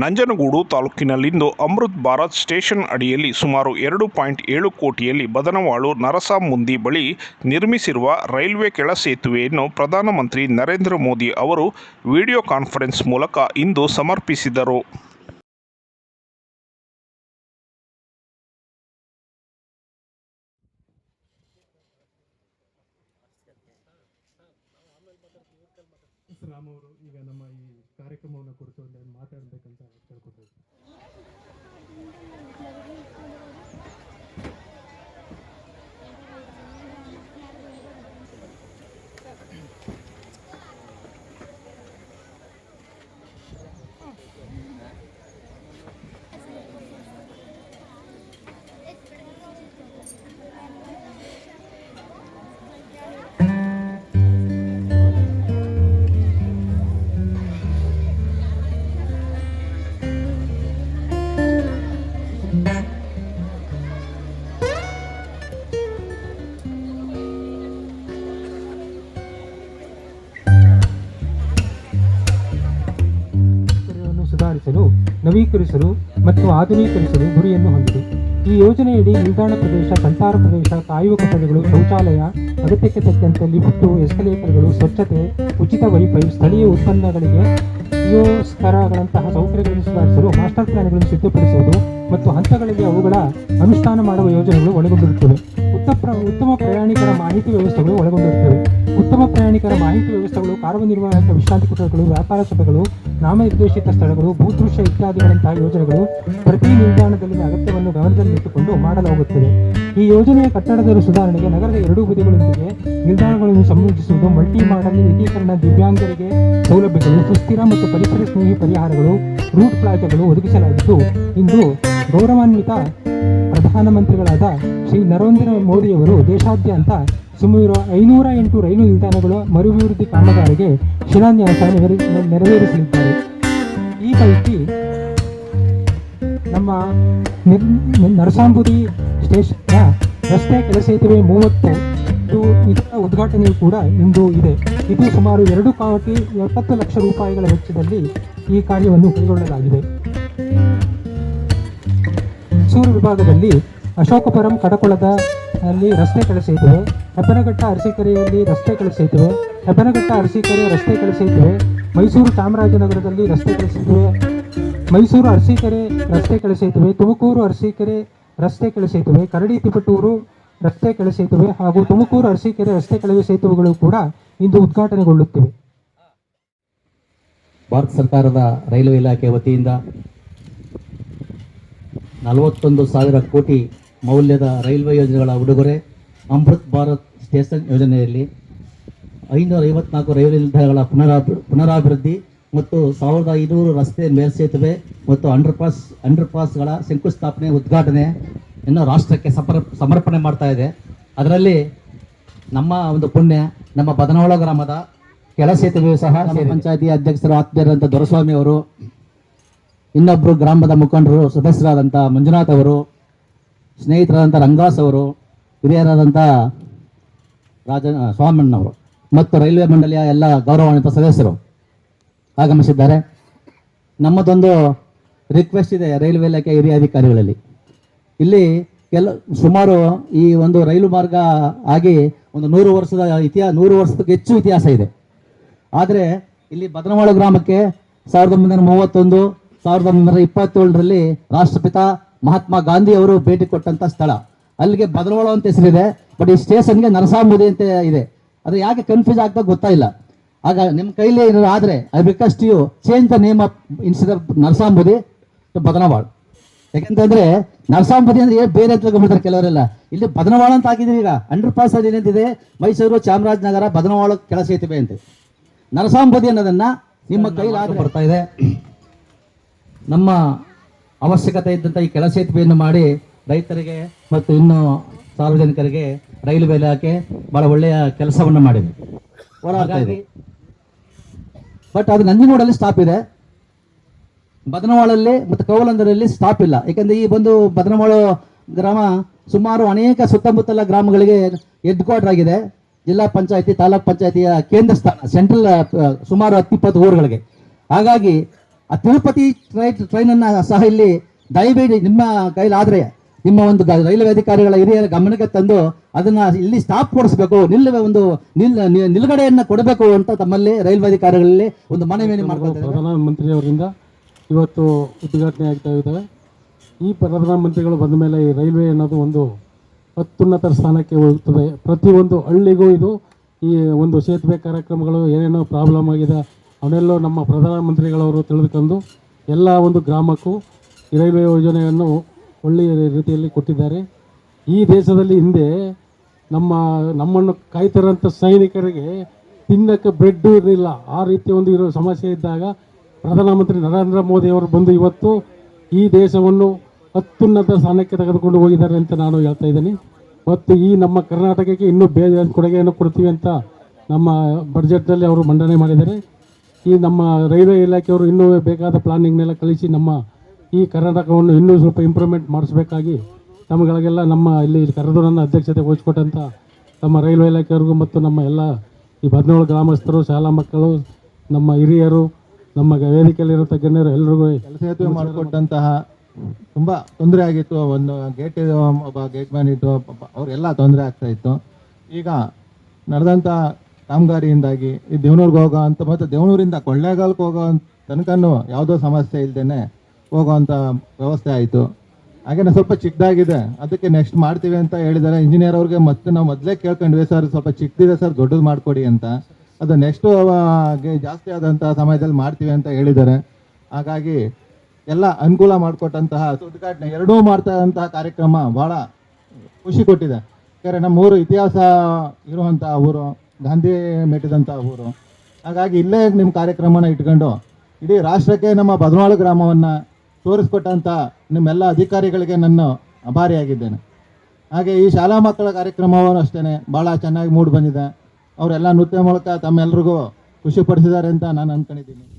ನಂಜನಗೂಡು ತಾಲೂಕಿನಲ್ಲಿಂದು ಅಮೃತ್ ಭಾರತ್ ಸ್ಟೇಷನ್ ಅಡಿಯಲ್ಲಿ ಸುಮಾರು ಎರಡು ಪಾಯಿಂಟ್ ಏಳು ಕೋಟಿಯಲ್ಲಿ ಬದನವಾಳು ನರಸಾಮುಂದಿ ಬಳಿ ನಿರ್ಮಿಸಿರುವ ರೈಲ್ವೆ ಕೆಳ ಸೇತುವೆಯನ್ನು ಪ್ರಧಾನಮಂತ್ರಿ ನರೇಂದ್ರ ಮೋದಿ ಅವರು ವಿಡಿಯೋ ಕಾನ್ಫರೆನ್ಸ್ ಮೂಲಕ ಇಂದು ಸಮರ್ಪಿಸಿದರು. ಈಗ ನಮ್ಮ ಈ ಕಾರ್ಯಕ್ರಮವನ್ನು ಕುರಿತು ಒಂದು ಮಾತಾಡಬೇಕಂತ ಕೇಳ್ಕೊತೀವಿ ನವೀಕರಿಸಲು ಮತ್ತು ಆಧುನೀಕರಿಸಲು ಗುರಿಯನ್ನು ಹೊಂದಿದೆ. ಈ ಯೋಜನೆಯಡಿ ನಿಲ್ದಾಣ ಪ್ರದೇಶ, ಸಂಚಾರ ಪ್ರದೇಶ, ಕಾಯುವ ಕೊಠಡಿಗಳು ಶೌಚಾಲಯ, ಅಗತ್ಯಕ್ಕೆ ತಕ್ಕಂತೆ ಲಿಫ್ಟು, ಎಸ್ಕಲೇಟರ್ಗಳು, ಸ್ವಚ್ಛತೆ, ಉಚಿತ ವೈಫೈ, ಸ್ಥಳೀಯ ಉತ್ಪನ್ನಗಳಿಗೆ ಕಿಯೋಸ್ಕರಗಳಂತಹ ಸೌಕರ್ಯಗಳನ್ನು ಸುಧಾರಿಸಲು ಮಾಸ್ಟರ್ ಪ್ಲಾನ್ಗಳನ್ನು ಸಿದ್ಧಪಡಿಸುವುದು ಮತ್ತು ಹಂತಗಳಲ್ಲಿ ಅವುಗಳ ಅನುಷ್ಠಾನ ಮಾಡುವ ಯೋಜನೆಗಳು ಒಳಗೊಂಡಿರುತ್ತವೆ. ಉತ್ತಮ ಉತ್ತಮ ಪ್ರಯಾಣಿಕರ ಮಾಹಿತಿ ವ್ಯವಸ್ಥೆಗಳು ಒಳಗೊಂಡಿರುತ್ತವೆ. ಉತ್ತಮ ಪ್ರಯಾಣಿಕರ ಮಾಹಿತಿ ವ್ಯವಸ್ಥೆಗಳು ಕಾರ್ಯನಿರ್ವಾಹಕ ವಿಶ್ರಾಂತಿ ಕೊಠಡಿಗಳು, ವ್ಯಾಪಾರ ಸಭೆಗಳು ನಾಮನಿರ್ದೇಶಿತ ಸ್ಥಳಗಳು, ಭೂದೃಶ್ಯ ಇತ್ಯಾದಿಗಳಂತಹ ಯೋಜನೆಗಳು ಪ್ರತಿ ನಿಲ್ದಾಣದಲ್ಲಿನ ಅಗತ್ಯವನ್ನು ಗಮನದಲ್ಲಿಟ್ಟುಕೊಂಡು ಮಾಡಲಾಗುತ್ತದೆ. ಈ ಯೋಜನೆಯ ಕಟ್ಟಡದ ಸುಧಾರಣೆಗೆ ನಗರದ ಎರಡೂ ಬದಿಗಳೊಂದಿಗೆ ನಿಲ್ದಾಣಗಳನ್ನು ಸಂಯೋಜಿಸುವುದು ಮಲ್ಟಿ ಮಾಡಲ್ ಏಕೀಕರಣ, ದಿವ್ಯಾಂಗರಿಗೆ ಸೌಲಭ್ಯಗಳು, ಸುಸ್ಥಿರ ಮತ್ತು ಪರಿಸರ ಸ್ನೇಹಿ ಪರಿಹಾರಗಳು, ರೂಟ್ ಪ್ಲಾಜಾಗಳು ಒದಗಿಸಲಾಗಿದ್ದು, ಇಂದು ಗೌರವಾನ್ವಿತ ಪ್ರಧಾನಮಂತ್ರಿಗಳಾದ ಶ್ರೀ ನರೇಂದ್ರ ಮೋದಿಯವರು ದೇಶಾದ್ಯಂತ ಸುಮಾರು ಐನೂರ ಎಂಟು ರೈಲು ನಿಲ್ದಾಣಗಳು ಮರುಭಿವೃದ್ಧಿ ಕಾಮಗಾರಿಗೆ ಶಿಲಾನ್ಯಾಸ ನೆರವೇರಿ- ನೆರವೇರಿಸಲಿದ್ದಾರೆ. ಈ ಪೈಕಿ ನಮ್ಮ ನರಸಾಂಬುದಿ ಸ್ಟೇಷನ್ನ ರಸ್ತೆ ಕೆಲಸೇತುವೆ ಮೂವತ್ತು ಇದು ಇದರ ಉದ್ಘಾಟನೆಯು ಕೂಡ ಇಂದು ಇದೆ. ಇದು ಸುಮಾರು ಎರಡು ಕೋಟಿ ಎಪ್ಪತ್ತು ಲಕ್ಷ ರೂಪಾಯಿಗಳ ವೆಚ್ಚದಲ್ಲಿ ಈ ಕಾರ್ಯವನ್ನು ಕೈಗೊಳ್ಳಲಾಗಿದೆ. ಮೈಸೂರು ವಿಭಾಗದಲ್ಲಿ ಅಶೋಕಪುರಂ, ಕಡಕೊಳದ ಅಲ್ಲಿ ರಸ್ತೆ ಕೆಳ ಸೇತುವೆ ಹೆಬ್ಬನಘಟ್ಟ ಅರಸೀಕೆರೆಯಲ್ಲಿ ರಸ್ತೆ ಕಳಿಸಿದ್ವಿ. ಸೇತುವೆ ಹೆಬ್ಬನಘಟ್ಟ ಅರಸೀಕೆರೆ ರಸ್ತೆ ಸೇತುವೆ ಮೈಸೂರು ಚಾಮರಾಜನಗರದಲ್ಲಿ ರಸ್ತೆ ಸೇತುವೆ ಮೈಸೂರು ಅರಸೀಕೆರೆ ರಸ್ತೆ ಸೇತುವೆ ತುಮಕೂರು ಅರಸೀಕೆರೆ ರಸ್ತೆ ಸೇತುವೆ ಕರಡಿ, ತಿಪಟೂರು ರಸ್ತೆ ಸೇತುವೆ ಹಾಗೂ ತುಮಕೂರು ಅರಸೀಕೆರೆ ರಸ್ತೆ ಕಳವೆ ಸೇತುವೆಗಳು ಕೂಡ ಇಂದು ಉದ್ಘಾಟನೆಗೊಳ್ಳುತ್ತಿವೆ. ಭಾರತ ಸರ್ಕಾರದ ರೈಲ್ವೆ ಇಲಾಖೆ ವತಿಯಿಂದ ನಲವತ್ತೊಂದು ಸಾವಿರ ಕೋಟಿ ಮೌಲ್ಯದ ರೈಲ್ವೆ ಯೋಜನೆಗಳ ಉಡುಗೊರೆ ಅಮೃತ್ ಭಾರತ್ ಸ್ಟೇಷನ್ ಯೋಜನೆಯಲ್ಲಿ ಐನೂರ ಐವತ್ನಾಲ್ಕು ರೈಲ್ವೆ ನಿಲ್ದಾಣಗಳ ಪುನರಾಭಿ, ಪುನರಾಭಿವೃದ್ಧಿ ಮತ್ತು ಸಾವಿರದ ಐನೂರು ರಸ್ತೆ ಮೇಲ್ಸೇತುವೆ ಮತ್ತು ಅಂಡರ್ ಪಾಸ್ ಅಂಡರ್ ಪಾಸ್ಗಳ ಶಂಕುಸ್ಥಾಪನೆ ಉದ್ಘಾಟನೆಯನ್ನು ರಾಷ್ಟ್ರಕ್ಕೆ ಸಮರ್ ಸಮರ್ಪಣೆ ಮಾಡ್ತಾ ಇದೆ. ಅದರಲ್ಲಿ ನಮ್ಮ ಒಂದು ಪುಣ್ಯ, ನಮ್ಮ ಬದನವಳ ಗ್ರಾಮದ ಕೆಳ ಸೇತುವೆಯು ಸಹ ಪಂಚಾಯತಿ ಅಧ್ಯಕ್ಷರು ಆತ್ಮೀಯರಂತ ದೊರಸ್ವಾಮಿ ಅವರು ಇನ್ನೊಬ್ಬರು ಗ್ರಾಮದ ಮುಖಂಡರು ಸದಸ್ಯರಾದಂಥ ಮಂಜುನಾಥ್ ಅವರು ಸ್ನೇಹಿತರಾದಂಥ ರಂಗಾಸ್ ಅವರು ಹಿರಿಯರಾದಂಥ ರಾಜ ಸ್ವಾಮಣ್ಣವರು ಮತ್ತು ರೈಲ್ವೆ ಮಂಡಳಿಯ ಎಲ್ಲ ಗೌರವಾನ್ವಿತ ಸದಸ್ಯರು ಆಗಮಿಸಿದ್ದಾರೆ. ನಮ್ಮದೊಂದು ರಿಕ್ವೆಸ್ಟ್ ಇದೆ ರೈಲ್ವೆ ಇಲಾಖೆ ಹಿರಿಯ ಅಧಿಕಾರಿಗಳಲ್ಲಿ. ಇಲ್ಲಿ ಕೆಲ, ಸುಮಾರು ಈ ಒಂದು ರೈಲು ಮಾರ್ಗ ಆಗಿ ಒಂದು ನೂರು ವರ್ಷದ ಇತಿಹಾಸ ನೂರು ವರ್ಷಕ್ಕೆ ಹೆಚ್ಚು ಇತಿಹಾಸ ಇದೆ. ಆದರೆ ಇಲ್ಲಿ ಬದನವಾಳ ಗ್ರಾಮಕ್ಕೆ ಸಾವಿರದ ಒಂಬೈನೂರ ಮೂವತ್ತೊಂದು, ಸಾವಿರದ ಒಂಬೈನೂರ ಇಪ್ಪತ್ತೇಳರಲ್ಲಿ ರಾಷ್ಟ್ರಪಿತ ಮಹಾತ್ಮ ಗಾಂಧಿ ಅವರು ಭೇಟಿ ಕೊಟ್ಟಂತ ಸ್ಥಳ. ಅಲ್ಲಿಗೆ ಬದಲವಾಳ ಅಂತ ಹೆಸರಿದೆ. ಬಟ್ ಈ ಸ್ಟೇಷನ್ಗೆ ನರಸಾಂಬುದಿ ಅಂತ ಇದೆ. ಅದು ಯಾಕೆ ಕನ್ಫ್ಯೂಸ್ ಆಗ್ತಾ ಗೊತ್ತಾಯಿಲ್ಲ ಆಗ ನಿಮ್ಮ ಕೈಲಿ ಏನಾದ್ರು ಆದರೆ I request you change the name of instead of Narasambudhi to Badanavala. ಯಾಕಂತಂದ್ರೆ ನರಸಾಂಬುದಿ ಅಂದ್ರೆ ಏನು ಬೇರೆ ತಿಳ್ಕೊಂಡ್ಬಿಡ್ತಾರೆ ಕೆಲವರೆಲ್ಲ. ಇಲ್ಲಿ ಬದನವಾಳ ಅಂತ ಹಾಕಿದೀವಿ ಈಗ. ಅಂಡರ್ ಪಾಸ್ ಅಲ್ಲಿ ಏನಂತಿದೆ ಮೈಸೂರು ಚಾಮರಾಜನಗರ ಬದನವಾಳ ಕೆಳ ಸೇತುವೆ ಅಂತ. ನರಸಾಂಬುದಿ ಅನ್ನೋದನ್ನ ನಿಮ್ಮ ಕೈಲಾದ ಬರ್ತಾ ಇದೆ. ನಮ್ಮ ಅವಶ್ಯಕತೆ ಇದ್ದಂಥ ಈ ಕೆಳ ಸೇತುವೆಯನ್ನು ಮಾಡಿ ರೈತರಿಗೆ ಮತ್ತು ಇನ್ನು ಸಾರ್ವಜನಿಕರಿಗೆ ರೈಲ್ವೆ ಇಲಾಖೆ ಬಹಳ ಒಳ್ಳೆಯ ಕೆಲಸವನ್ನು ಮಾಡಿದೆ. ಬಟ್ ಅದು ನಂಜನಗೂಡಲ್ಲಿ ಸ್ಟಾಪ್ ಇದೆ. ಬದನವಾಳಲ್ಲಿ ಮತ್ತು ಕೌಲಂದರಲ್ಲಿ ಸ್ಟಾಪ್ ಇಲ್ಲ. ಯಾಕಂದ್ರೆ ಈ ಬಂದು ಬದನವಾಳ ಗ್ರಾಮ ಸುಮಾರು ಅನೇಕ ಸುತ್ತಮುತ್ತಲ ಗ್ರಾಮಗಳಿಗೆ ಹೆಡ್ ಕ್ವಾರ್ಟರ್ ಆಗಿದೆ. ಜಿಲ್ಲಾ ಪಂಚಾಯತಿ ತಾಲೂಕ್ ಪಂಚಾಯತಿಯ ಕೇಂದ್ರ ಸ್ಥಾನ ಸೆಂಟ್ರಲ್ ಸುಮಾರು ಹತ್ತಿಪ್ಪತ್ತು ಊರುಗಳಿಗೆ. ಹಾಗಾಗಿ ಆ ತಿರುಪತಿ ಟ್ರೈನ್ ಟ್ರೈನನ್ನು ಸಹ ಇಲ್ಲಿ ದಯವಿಟ್ಟು ನಿಮ್ಮ ಕೈಲಾದರೆ ನಿಮ್ಮ ಒಂದು ಗ- ರೈಲ್ವೆ ಅಧಿಕಾರಿಗಳ ಹಿರಿಯರ ಗಮನಕ್ಕೆ ತಂದು ಅದನ್ನ ಇಲ್ಲಿ ಸ್ಟಾಪ್ ಕೊಡಿಸ್ಬೇಕು ನಿಲ್ಲುವ ಒಂದು ನಿಲ್ ನಿಲುಗಡೆಯನ್ನ ಕೊಡಬೇಕು ಅಂತ ತಮ್ಮಲ್ಲಿ ರೈಲ್ವೆ ಅಧಿಕಾರಿಗಳಲ್ಲಿ ಒಂದು ಮನವಿಯನ್ನು ಮಾಡ್ಕೊಳ್ತಾರೆ ಪ್ರಧಾನಮಂತ್ರಿಯವರಿಂದ ಇವತ್ತು ಉದ್ಘಾಟನೆ ಆಗ್ತಾ ಇದ್ದಾವೆ ಈ ಪ್ರಧಾನಮಂತ್ರಿಗಳು ಬಂದ ಮೇಲೆ ಈ ರೈಲ್ವೆ ಅನ್ನೋದು ಒಂದು ಅತ್ಯುನ್ನತ ಸ್ಥಾನಕ್ಕೆ ಹೋಗುತ್ತದೆ ಪ್ರತಿಯೊಂದು ಹಳ್ಳಿಗೂ ಇದು ಈ ಒಂದು ಸೇತುವೆ ಕಾರ್ಯಕ್ರಮಗಳು ಏನೇನೋ ಪ್ರಾಬ್ಲಮ್ ಆಗಿದೆ ಅವನ್ನೆಲ್ಲೋ ನಮ್ಮ ಪ್ರಧಾನಮಂತ್ರಿಗಳವರು ತಿಳಿದುಕೊಂಡು ಎಲ್ಲ ಒಂದು ಗ್ರಾಮಕ್ಕೂ ಈ ರೈಲ್ವೆ ಯೋಜನೆಯನ್ನು ಒಳ್ಳೆಯ ರೀತಿಯಲ್ಲಿ ಕೊಟ್ಟಿದ್ದಾರೆ. ಈ ದೇಶದಲ್ಲಿ ಹಿಂದೆ ನಮ್ಮ, ನಮ್ಮನ್ನು ಕಾಯ್ತಿರೋಂಥ ಸೈನಿಕರಿಗೆ ತಿನ್ನಕ್ಕೆ ಬ್ರೆಡ್ಡು ಇರಲಿಲ್ಲ. ಆ ರೀತಿ ಒಂದು ಇರೋ ಸಮಸ್ಯೆ ಇದ್ದಾಗ ಪ್ರಧಾನಮಂತ್ರಿ ನರೇಂದ್ರ ಮೋದಿ ಅವರು ಬಂದು ಇವತ್ತು ಈ ದೇಶವನ್ನು ಅತ್ಯುನ್ನತ ಸ್ಥಾನಕ್ಕೆ ತೆಗೆದುಕೊಂಡು ಹೋಗಿದ್ದಾರೆ ಅಂತ ನಾನು ಹೇಳ್ತಾ ಇದ್ದೀನಿ. ಮತ್ತು ಈ ನಮ್ಮ ಕರ್ನಾಟಕಕ್ಕೆ ಇನ್ನೂ ಬೇರೆ ಕೊಡುಗೆಯನ್ನು ಕೊಡ್ತೀವಿ ಅಂತ ನಮ್ಮ ಬಡ್ಜೆಟ್ನಲ್ಲಿ ಅವರು ಮಂಡನೆ ಮಾಡಿದ್ದಾರೆ. ಈ ನಮ್ಮ ರೈಲ್ವೆ ಇಲಾಖೆಯವರು ಇನ್ನೂ ಬೇಕಾದ ಪ್ಲಾನಿಂಗ್ನೆಲ್ಲ ಕಳಿಸಿ ನಮ್ಮ ಈ ಕರ್ನಾಟಕವನ್ನು ಇನ್ನೂ ಸ್ವಲ್ಪ ಇಂಪ್ರೂವ್ಮೆಂಟ್ ಮಾಡಿಸ್ಬೇಕಾಗಿ ತಮ್ಮಗಳಿಗೆಲ್ಲ ನಮ್ಮ ಇಲ್ಲಿ ಕರೆದೂರನ್ನು ಅಧ್ಯಕ್ಷತೆ ವಹಿಸ್ಕೊಟ್ಟಂಥ ನಮ್ಮ ರೈಲ್ವೆ ಇಲಾಖೆಯವ್ರಿಗೂ ಮತ್ತು ನಮ್ಮ ಎಲ್ಲ ಈ ಬದನೋಳು ಗ್ರಾಮಸ್ಥರು, ಶಾಲಾ ಮಕ್ಕಳು, ನಮ್ಮ ಹಿರಿಯರು, ನಮ್ಮ ವೇದಿಕೆಯಲ್ಲಿರುವಂಥ ಗಣ್ಯರು ಎಲ್ರಿಗೂ ಸೇತುವೆ ಮಾಡಿಕೊಟ್ಟಂತಹ ತುಂಬ ತೊಂದರೆ ಆಗಿತ್ತು. ಒಂದು ಗೇಟ್ ಒಬ್ಬ ಗೇಟ್ ಮ್ಯಾನ್ ಇತ್ತು ಅವರೆಲ್ಲ ತೊಂದರೆ ಆಗ್ತಾ ಇತ್ತು. ಈಗ ನಡೆದಂಥ ಕಾಮಗಾರಿಯಿಂದಾಗಿ ಈ ದೇವನೂರ್ಗೆ ಹೋಗೋ ಅಂತ ಮತ್ತು ದೇವನೂರಿಂದ ಕೊಳ್ಳೇಗಾಲಕ್ಕೆ ಹೋಗೋ ತನಕನೂ ಯಾವುದೋ ಸಮಸ್ಯೆ ಇಲ್ಲದೇ ಹೋಗೋವಂಥ ವ್ಯವಸ್ಥೆ ಆಯಿತು. ಹಾಗೇನೆ ಸ್ವಲ್ಪ ಚಿಕ್ಕದಾಗಿದೆ. ಅದಕ್ಕೆ ನೆಕ್ಸ್ಟ್ ಮಾಡ್ತೀವಿ ಅಂತ ಹೇಳಿದ್ದಾರೆ. ಇಂಜಿನಿಯರ್ ಅವ್ರಿಗೆ ಮತ್ತೆ ನಾವು ಮೊದಲೇ ಕೇಳ್ಕೊಂಡ್ವಿ, ಸರ್, ಸ್ವಲ್ಪ ಚಿಕ್ಕದಿದೆ, ಸರ್, ದೊಡ್ಡದು ಮಾಡಿಕೊಡಿ ಅಂತ. ಅದು ನೆಕ್ಸ್ಟು ಜಾಸ್ತಿ ಆದಂಥ ಸಮಯದಲ್ಲಿ ಮಾಡ್ತೀವಿ ಅಂತ ಹೇಳಿದ್ದಾರೆ. ಹಾಗಾಗಿ ಎಲ್ಲ ಅನುಕೂಲ ಮಾಡಿಕೊಟ್ಟಂತಹ ಉದ್ಘಾಟನೆ ಎರಡೂ ಮಾಡ್ತಾ ಕಾರ್ಯಕ್ರಮ ಭಾಳ ಖುಷಿ ಕೊಟ್ಟಿದೆ. ಯಾಕಂದರೆ ನಮ್ಮ ಊರು ಇತಿಹಾಸ ಇರುವಂಥ ಊರು, ಗಾಂಧಿ ಮೆಟ್ಟಿದಂಥ ಊರು. ಹಾಗಾಗಿ ಇಲ್ಲೇ ನಿಮ್ಮ ಕಾರ್ಯಕ್ರಮನ ಇಟ್ಕೊಂಡು ಇಡೀ ರಾಷ್ಟ್ರಕ್ಕೆ ನಮ್ಮ ಬದನಾಳು ಗ್ರಾಮವನ್ನು ತೋರಿಸ್ಕೊಟ್ಟಂಥ ನಿಮ್ಮೆಲ್ಲ ಅಧಿಕಾರಿಗಳಿಗೆ ನನ್ನ ಅಭಾರಿಯಾಗಿದ್ದೇನೆ. ಹಾಗೆ ಈ ಶಾಲಾ ಮಕ್ಕಳ ಕಾರ್ಯಕ್ರಮವನ್ನು ಅಷ್ಟೇ ಭಾಳ ಚೆನ್ನಾಗಿ ಮೂಡಿ ಬಂದಿದೆ. ಅವರೆಲ್ಲ ನೃತ್ಯ ಮೂಲಕ ತಮ್ಮೆಲ್ರಿಗೂ ಖುಷಿಪಡಿಸಿದ್ದಾರೆ ಅಂತ ನಾನು ಅಂದ್ಕೊಂಡಿದ್ದೀನಿ